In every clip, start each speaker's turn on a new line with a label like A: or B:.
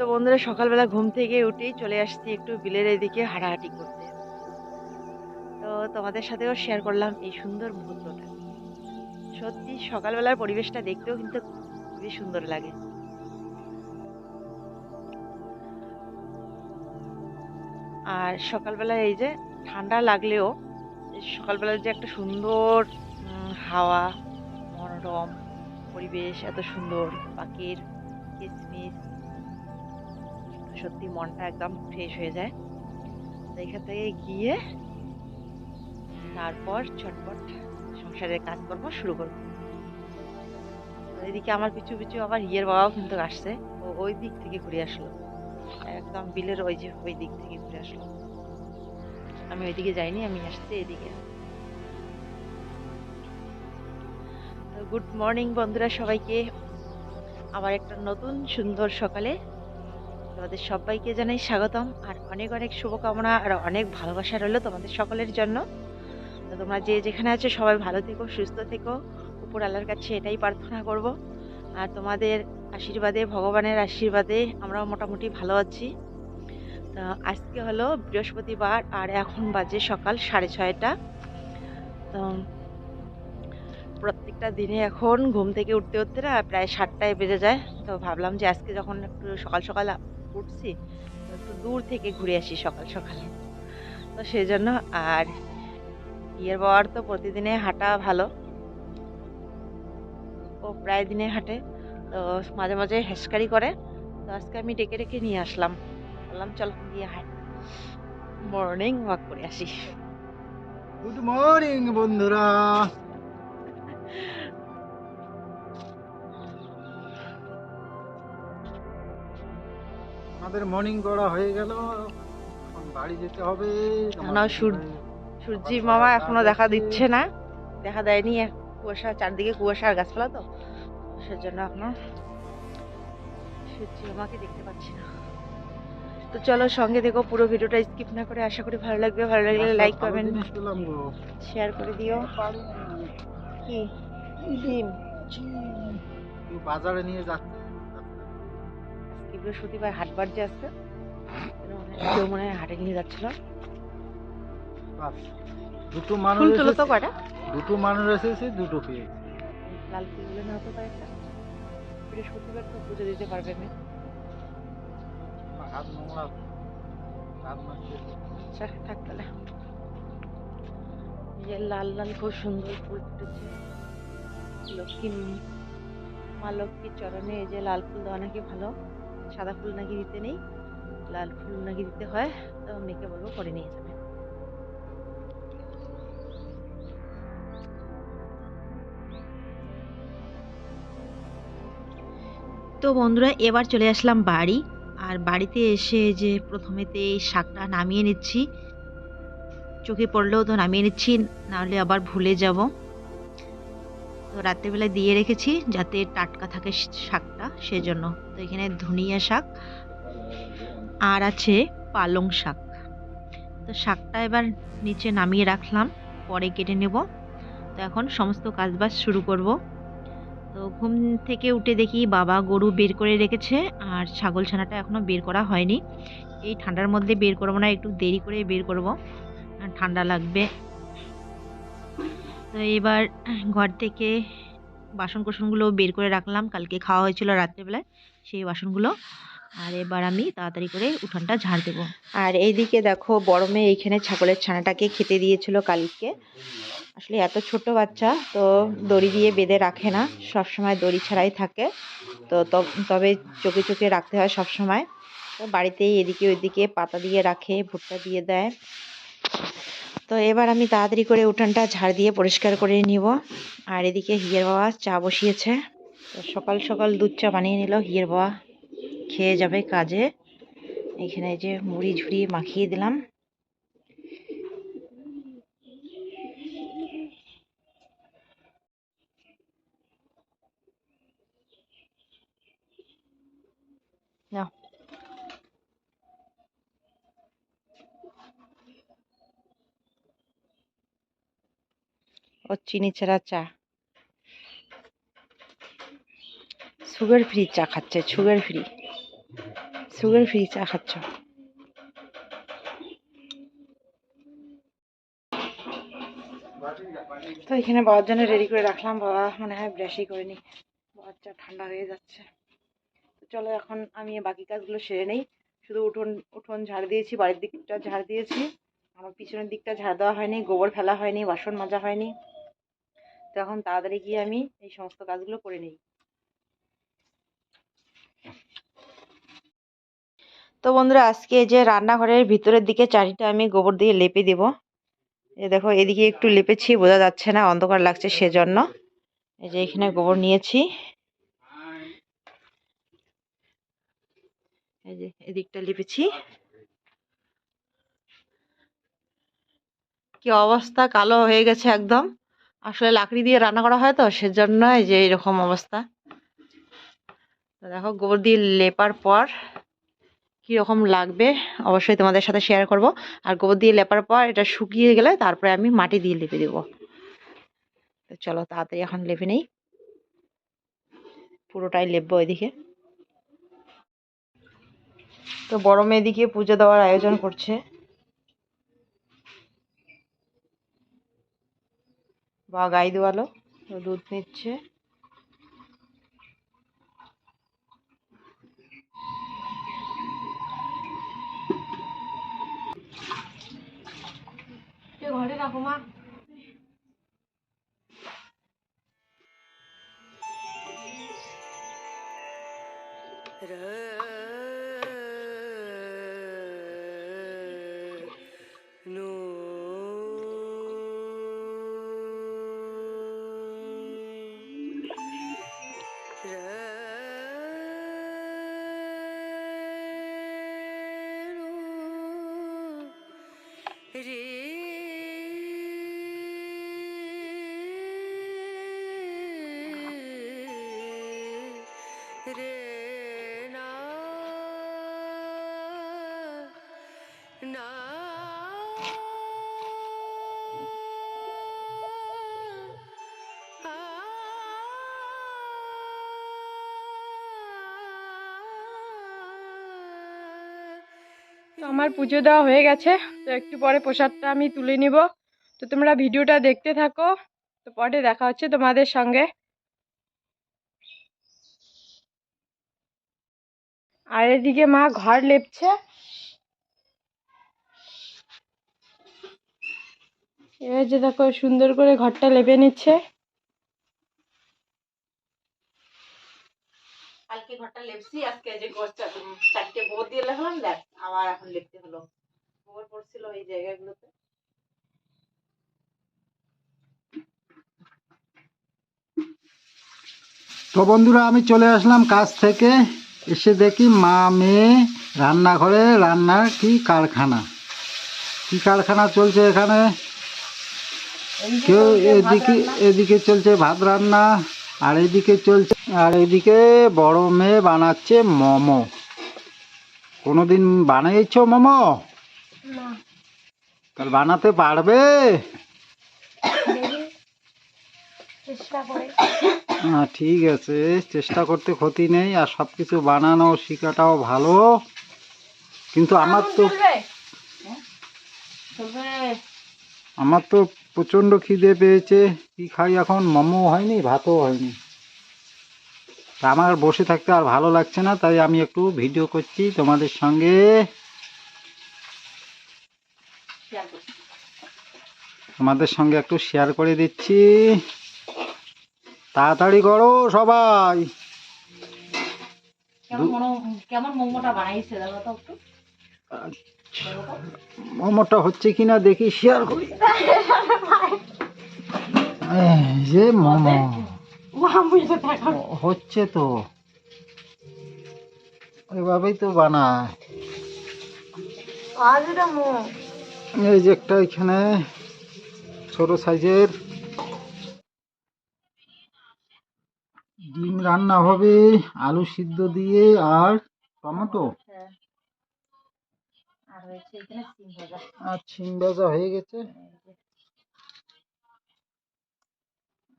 A: তো বন্ধুরা, সকালবেলা ঘুম থেকে উঠেই চলে আসছি একটু বিলের এদিকে হাঁটাহাঁটি করতে। তো তোমাদের সাথেও শেয়ার করলাম এই সুন্দর মুহূর্তটা। সত্যি সকালবেলার পরিবেশটা দেখতেও কিন্তু খুবই সুন্দর লাগে। আর সকালবেলা এই যে ঠান্ডা লাগলেও, সকালবেলার যে একটা সুন্দর হাওয়া, মনোরম পরিবেশ, এত সুন্দর পাখির কিচমিচ সত্যি মনটা একদম ফ্রেশ হয়ে যায়। এখান থেকে গিয়ে তারপর চটপট সংসারের কাজকর্ম শুরু করব। এদিকে আমার পিছু পিছু আবার হিয়ের বাবাও কিন্তু আসছে। ও ওই দিক থেকে ঘুরে আসলো। একদম বিলের ওই যে, ওই দিক থেকে ঘুরে আসলো। আমি ওইদিকে যাইনি, আমি আসছি এদিকে। গুড মর্নিং বন্ধুরা সবাইকে। আবার একটা নতুন সুন্দর সকালে তোমাদের সবাইকে জানাই স্বাগতম, আর অনেক অনেক শুভকামনা, আর অনেক ভালোবাসা রইল তোমাদের সকলের জন্য। তো তোমরা যে যেখানে আছো সবাই ভালো থেকো, সুস্থ থেকো। উপর আল্লাহর কাছে এটাই প্রার্থনা করব। আর তোমাদের আশীর্বাদে, ভগবানের আশীর্বাদে আমরাও মোটামুটি ভালো আছি। তো আজকে হলো বৃহস্পতিবার, আর এখন বাজে সকাল সাড়ে ছয়টা। তো প্রত্যেকটা দিনে এখন ঘুম থেকে উঠতে উঠতে না প্রায় সাতটায় বেজে যায়। তো ভাবলাম যে আজকে যখন একটু সকাল সকাল তো একটু দূর থেকে ঘুরে আসি সকাল সকালে। তো সেই জন্য আর বিয়ের বাবার তো প্রতিদিনে হাঁটা ভালো। ও প্রায় দিনে হাঁটে, তো মাঝে মাঝে হেসকারি করে। তো আজকে আমি ডেকে ডেকে নিয়ে আসলাম। বললাম, চল গিয়ে হাঁট। মর্নিং ওয়াক করে আসি।
B: গুড মর্নিং বন্ধুরা। আমাদের মর্নিং করা হয়ে গেল। এখন বাড়ি যেতে হবে।
A: এখনও সূর্য- সূর্যি মামা এখনও দেখা দিচ্ছে না। দেখা দেয়নি কুয়াশা চারদিকে কুয়াশা আর গাছপালা তো। সেজন্য এখনও সূর্যি মামাকে দেখতে পাচ্ছি না। তো চলো সঙ্গে দেখো পুরো ভিডিওটা স্কিপ না করে আশা করি ভালো লাগবে। ভালো লাগলে লাইক
B: গো।
A: শেয়ার করে দিও। কি? ডিম।
B: বাজারে নিয়ে যাচ্ছে।
A: বৃহস্পতিবার বার যে আসছে কেউ মনে হয় হাটে নিয়ে যাচ্ছিল।
B: দুটো মানুষ
A: তুলো তো
B: দুটো মানুষ এসেছে দুটো পেয়েছে
A: লাল ফুলগুলো না হতে পারে বৃহস্পতিবার তো পুজো দিতে পারবে না
B: হাত নোংরা।
A: আচ্ছা থাক তাহলে। এই যে লাল লাল খুব সুন্দর ফুল ফুটেছে। লক্ষ্মী মা লক্ষ্মীর চরণে এই যে লাল ফুল দেওয়া নাকি ভালো। সাদা ফুল নাকি দিতে নেই, লাল ফুল নাকি দিতে হয়, তো মেয়েকে বলব করে নিয়ে যাবে। তো বন্ধুরা, এবার চলে আসলাম বাড়ি, আর বাড়িতে এসে যে প্রথমেতে শাকটা নামিয়ে নিচ্ছি। চোখে পড়লেও তো নামিয়ে নিচ্ছি, নাহলে আবার ভুলে যাব। তো রাত্রেবেলা দিয়ে রেখেছি যাতে টাটকা থাকে শাকটা, সেজন্য। তো এখানে ধনিয়া শাক আর আছে পালং শাক। তো শাকটা এবার নিচে নামিয়ে রাখলাম, পরে কেটে নেব। তো এখন সমস্ত কাজবাজ শুরু করব। তো ঘুম থেকে উঠে দেখি বাবা গরু বের করে রেখেছে, আর ছাগল ছানাটা এখনও বের করা হয়নি। এই ঠান্ডার মধ্যে বের করব না, একটু দেরি করে বের করব। ঠান্ডা লাগবে। তো এবার ঘর থেকে বাসন কোসনগুলো বের করে রাখলাম। কালকে খাওয়া হয়েছিল রাত্রেবেলায় সেই বাসনগুলো। আর এবার আমি তাড়াতাড়ি করে উঠানটা ঝাড় দেবো। আর এইদিকে দেখো, বড় মেয়ে এইখানে ছাগলের ছানাটাকে খেতে দিয়েছিল কালকে। আসলে এত ছোট বাচ্চা, তো দড়ি দিয়ে বেঁধে রাখে না। সব সময় দড়ি ছাড়াই থাকে। তো তবে চোখে চোখে রাখতে হয় সব সময়। তো বাড়িতেই এদিকে ওইদিকে পাতা দিয়ে রাখে, ভুট্টা দিয়ে দেয়। তো এবার আমি তাড়াতাড়ি করে উঠানটা ঝাড় দিয়ে পরিষ্কার করে নিব। আর এদিকে হিয়ের বাবা চা বসিয়েছে। তো সকাল সকাল দুধ চা বানিয়ে নিল। হিয়ের বাবা খেয়ে যাবে কাজে। এখানে যে মুড়ি ঝুড়ি মাখিয়ে দিলাম। নাও। ও চিনি ছাড়া চা। সুগার ফ্রি চা খাচ্ছে সুগার ফ্রি সুগার ফ্রি চা খাচ্ছ। তো এখানে বাবার জন্য রেডি করে রাখলাম, বাবা মনে হয় ব্রাশই করেনি। বাবার চা ঠান্ডা হয়ে যাচ্ছে। চলো এখন আমি বাকি কাজগুলো সেরে নেই। শুধু উঠোন উঠোন ঝাড় দিয়েছি, বাড়ির দিকটা ঝাড় দিয়েছি। আমার পিছনের দিকটা ঝাড় দেওয়া হয়নি, গোবর ফেলা হয়নি, বাসন মাজা হয়নি। তো এখন তাড়াতাড়ি গিয়ে আমি এই সমস্ত কাজগুলো করে নিই। তো বন্ধুরা, আজকে যে রান্নাঘরের ভিতরের দিকে চারিটা আমি গোবর দিয়ে লেপে দেব। এই দেখো, এদিকে একটু লেপেছি, বোঝা যাচ্ছে না, অন্ধকার লাগছে সেজন্য। এই যে এখানে গোবর নিয়েছি। এই যে এদিকটা লিপেছি। কি অবস্থা, কালো হয়ে গেছে একদম। আসলে লাকড়ি দিয়ে রান্না করা হয় তো সেজন্য যে এরকম অবস্থা। দেখো, গোবর দিয়ে লেপার পর কীরকম লাগবে অবশ্যই তোমাদের সাথে শেয়ার করব। আর গোবর দিয়ে লেপার পর এটা শুকিয়ে গেলে তারপরে আমি মাটি দিয়ে লেপে দেবো। তো চলো তাড়াতাড়ি এখন লেপে নেই। পুরোটাই লেপবো ওইদিকে তো বড় মেয়েদিকে পুজো দেওয়ার আয়োজন করছে। বা গাই দোয়ালো দুধ নিচ্ছে।
C: তো আমার পুজো দেওয়া হয়ে গেছে, তো একটু পরে প্রসাদটা আমি তুলে নিব। তো তোমরা ভিডিওটা দেখতে থাকো, তো পরে দেখা হচ্ছে তোমাদের সঙ্গে। আর এদিকে মা ঘর লেপছে। এবার যে দেখো, সুন্দর করে ঘরটা লেপে নিচ্ছে।
A: কালকে ঘরটা লেপছি, আজকে যে ঘর চারটে গোবর দিয়ে লেখলাম দেখ আবার এখন লেপতে হলো। গোবর পড়ছিল এই জায়গাগুলোতে।
B: তো বন্ধুরা আমি চলে আসলাম কাজ থেকে। এসে দেখি মা মেয়ে রান্নাঘরে রান্নার কি কারখানা? কি কারখানা চলছে এখানে? কেউ এদিকে এদিকে চলছে ভাত রান্না আর এদিকে চলছে আর এদিকে বড় মেয়ে বানাচ্ছে মোমো। কোনোদিন বানিয়েছো মোমো? তাহলে বানাতে পারবে? হ্যাঁ ঠিক আছে চেষ্টা করতে ক্ষতি নেই আর সব কিছু বানানো শেখাটাও ভালো। কিন্তু আমার তো আমার তো প্রচণ্ড খিদে পেয়েছে। কি খাই এখন? মোমো হয়নি ভাতও হয়নি। তা আমার বসে থাকতে আর ভালো লাগছে না তাই আমি একটু ভিডিও করছি তোমাদের সঙ্গে। তোমাদের সঙ্গে একটু শেয়ার করে দিচ্ছি। তাড়াতাড়ি করো সবাই।
A: মোমোটা
B: হচ্ছে কিনা দেখি শেয়ার করি। এই যে মোমো। হচ্ছে তো। ওইভাবেই তো বানায়। এই যে একটা এখানে ছোট সাইজের ডিম রান্না হবে আলু সিদ্ধ দিয়ে আর টমেটো।
A: আর সিম
B: আর ছিম ভাজা হয়ে গেছে।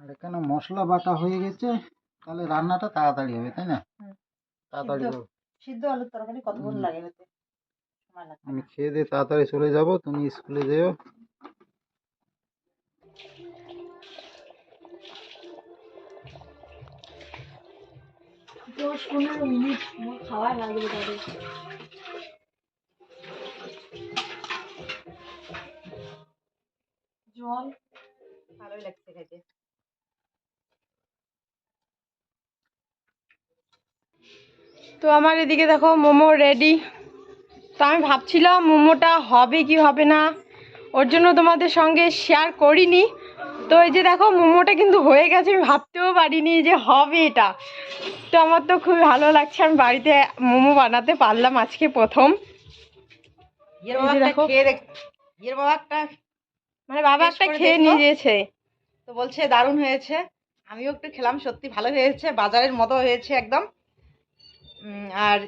B: আর এখানে মশলা বাটা হয়ে গেছে তাহলে রান্নাটা তাড়াতাড়ি হবে তাই না? তাড়াতাড়ি
A: সিদ্ধ। আলুর তরকারি কতক্ষণ লাগে হতে
B: আমি খেয়ে দিয়ে তাড়াতাড়ি চলে যাব তুমি স্কুলে যেও।
C: দশ পনেরো মিনিট খাওয়া লাগবে তাদের জল
A: ভালোই লাগছে খেতে।
C: তো আমার এদিকে দেখো মোমো রেডি তো আমি ভাবছিলাম মোমোটা হবে কি হবে না ওর জন্য তোমাদের সঙ্গে শেয়ার করিনি। তো এই যে দেখো মোমোটা কিন্তু হয়ে গেছে আমি ভাবতেও পারিনি যে হবে এটা। তো আমার তো খুবই ভালো লাগছে আমি বাড়িতে মোমো বানাতে পারলাম আজকে প্রথম। মানে বাবা একটা খেয়ে। নিয়েছে।
A: তো বলছে দারুণ হয়েছে। আমিও একটু খেলাম সত্যি ভালো হয়েছে বাজারের মতো হয়েছে একদম। আর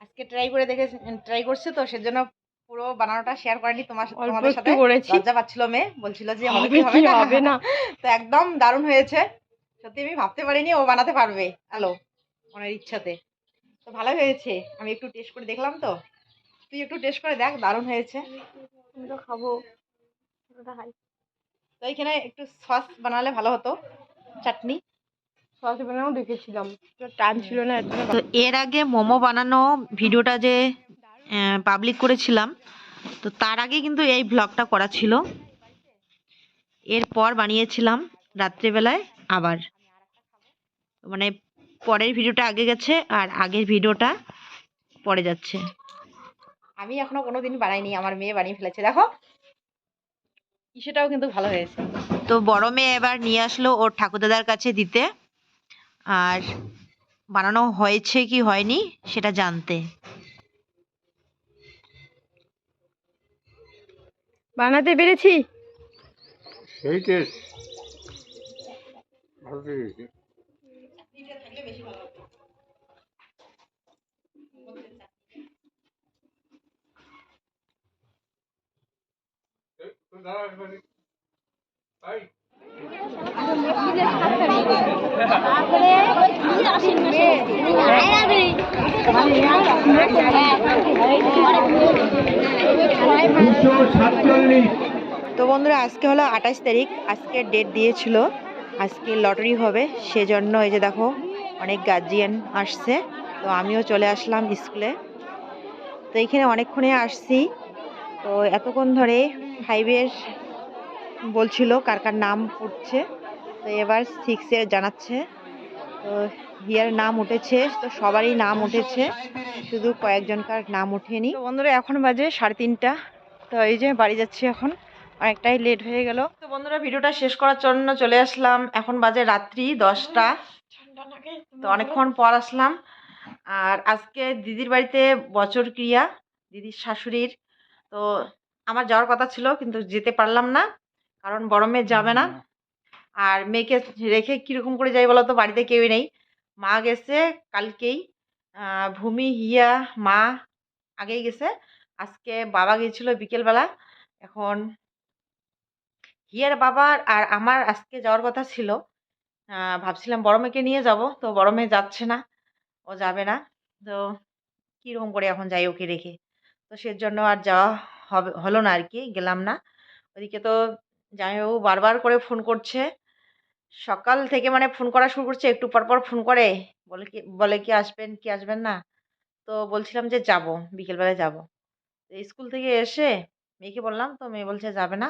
A: আজকে ট্রাই করে দেখে ট্রাই করছে তো সেজন্য পুরো বানানোটা শেয়ার করেনি তোমার তোমাদের সাথে। লজ্জা পাচ্ছিল মেয়ে বলছিল যে হবে
C: হবে
A: কি
C: কি
A: হবে
C: হবে
A: না।
C: না
A: তো একদম দারুণ হয়েছে। সত্যি আমি ভাবতে পারিনি ও বানাতে পারবে। হ্যালো মনের ইচ্ছাতে। তো ভালো হয়েছে। আমি একটু টেস্ট করে দেখলাম তো। তুই একটু টেস্ট করে দেখ দারুণ হয়েছে।
C: আমি তো খাব।
A: তো এখানে একটু সস বানালে ভালো হতো চাটনি।
C: সস বানাও দেখেছিলাম। তো টান ছিল না এর
A: তো এর আগে মোমো বানানো ভিডিওটা যে পাবলিক করেছিলাম তো তার আগে কিন্তু এই ব্লগটা করা ছিল। এরপর বানিয়েছিলাম রাত্রেবেলায় আবার। মানে পরের ভিডিওটা আগে গেছে আর আগের ভিডিওটা পরে যাচ্ছে। আমি এখনও কোনোদিন বানাইনি আমার মেয়ে বানিয়ে ফেলেছে দেখো। সেটাও কিন্তু ভালো হয়েছে। তো বড় মেয়ে এবার নিয়ে আসলো ওর ঠাকুরদাদার কাছে দিতে। আর বানানো হয়েছে কি হয়নি সেটা জানতে।
C: বানাতে পেরেছি।
B: সেই টেস্ট ভালো লেগেছে
A: তো বন্ধুরা, আজকে হলো আঠাশ তারিখ। আজকে ডেট দিয়েছিল। আজকে লটারি হবে। সেজন্য এই যে দেখো, অনেক গার্জিয়ান আসছে। তো আমিও চলে আসলাম স্কুলে তো এইখানে অনেকক্ষণে আসছি। তো এতক্ষণ ধরে ফাইভের বলছিল কার কার নাম উঠছে তো এবার সিক্সের জানাচ্ছে। তো হিয়ার নাম উঠেছে, তো সবারই নাম উঠেছে। শুধু কয়েকজনকার নাম ওঠেনি। তো বন্ধুরা, এখন বাজে সাড়ে তিনটা। তো এই যে বাড়ি যাচ্ছি এখন। অনেকটাই লেট হয়ে গেল। তো বন্ধুরা, ভিডিওটা শেষ করার জন্য চলে আসলাম। এখন বাজে রাত্রি দশটা। তো অনেকক্ষণ পর আসলাম। আর আজকে দিদির বাড়িতে বছর ক্রিয়া, দিদির শাশুড়ির। তো আমার যাওয়ার কথা ছিল, কিন্তু যেতে পারলাম না, কারণ বড় মেয়ে যাবে না। আর মেয়েকে রেখে কীরকম করে যাই বলো তো, বাড়িতে কেউই নেই। মা গেছে, কালকেই ভূমি, হিয়া, মা আগেই গেছে। আজকে বাবা গিয়েছিল বিকেলবেলা। এখন হিয়ার বাবার আর আমার আজকে যাওয়ার কথা ছিল। ভাবছিলাম বড় মেয়েকে নিয়ে যাব, তো বড় মেয়ে যাচ্ছে না, ও যাবে না। তো কীরকম করে এখন যাই ওকে রেখে? তো সেজন্য আর যাওয়া হবে, হলো না আর কি, গেলাম না। ওদিকে তো জামাইবাবু বারবার করে ফোন করছে। সকাল থেকে মানে ফোন করা শুরু করছে একটু পর পর ফোন করে বলে কি বলে কি আসবেন কি আসবেন না? তো বলছিলাম যে যাব বিকেলবেলায় যাব। স্কুল থেকে এসে মেয়েকে বললাম তো মেয়ে বলছে যাবে না।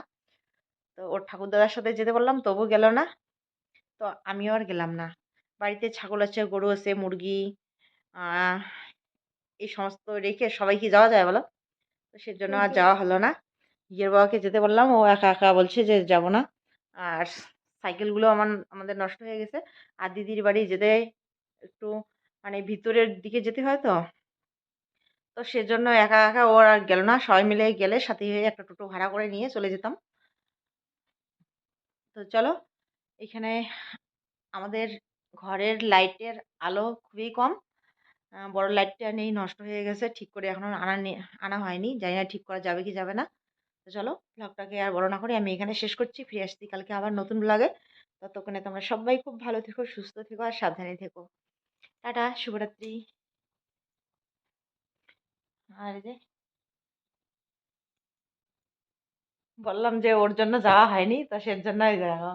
A: তো ওর ঠাকুরদাদার সাথে যেতে বললাম তবু গেল না। তো আমিও আর গেলাম না। বাড়িতে ছাগল আছে গরু আছে মুরগি এই সমস্ত রেখে সবাই কি যাওয়া যায় বলো? তো সেজন্য আর যাওয়া হলো না। ইয়ের বাবাকে যেতে বললাম ও একা একা বলছে যে যাব না। আর সাইকেলগুলো আমার, আমাদের নষ্ট হয়ে গেছে। আর দিদির বাড়ি যেতে একটু মানে ভিতরের দিকে যেতে হয় তো। তো সেজন্য একা একা ও আর গেল না। সবাই মিলে গেলে সাথে হয়ে একটা টোটো ভাড়া করে নিয়ে চলে যেতাম। তো চলো, এখানে আমাদের ঘরের লাইটের আলো খুবই কম। বড় লাইটটা নেই, নষ্ট হয়ে গেছে। ঠিক করে এখনও আনা আনা হয়নি। জানি না ঠিক করা যাবে কি যাবে না। তো চলো ব্লগটাকে আর বড় না করে আমি এখানে শেষ করছি, ফিরে আসছি কালকে আবার নতুন ব্লগে ততক্ষণে তোমরা সবাই খুব ভালো থেকো, সুস্থ থেকো আর সাবধানে থেকো। টাটা, শুভরাত্রি। আর যে বললাম যে ওর জন্য যাওয়া হয়নি, তো সের জন্যই যাওয়া।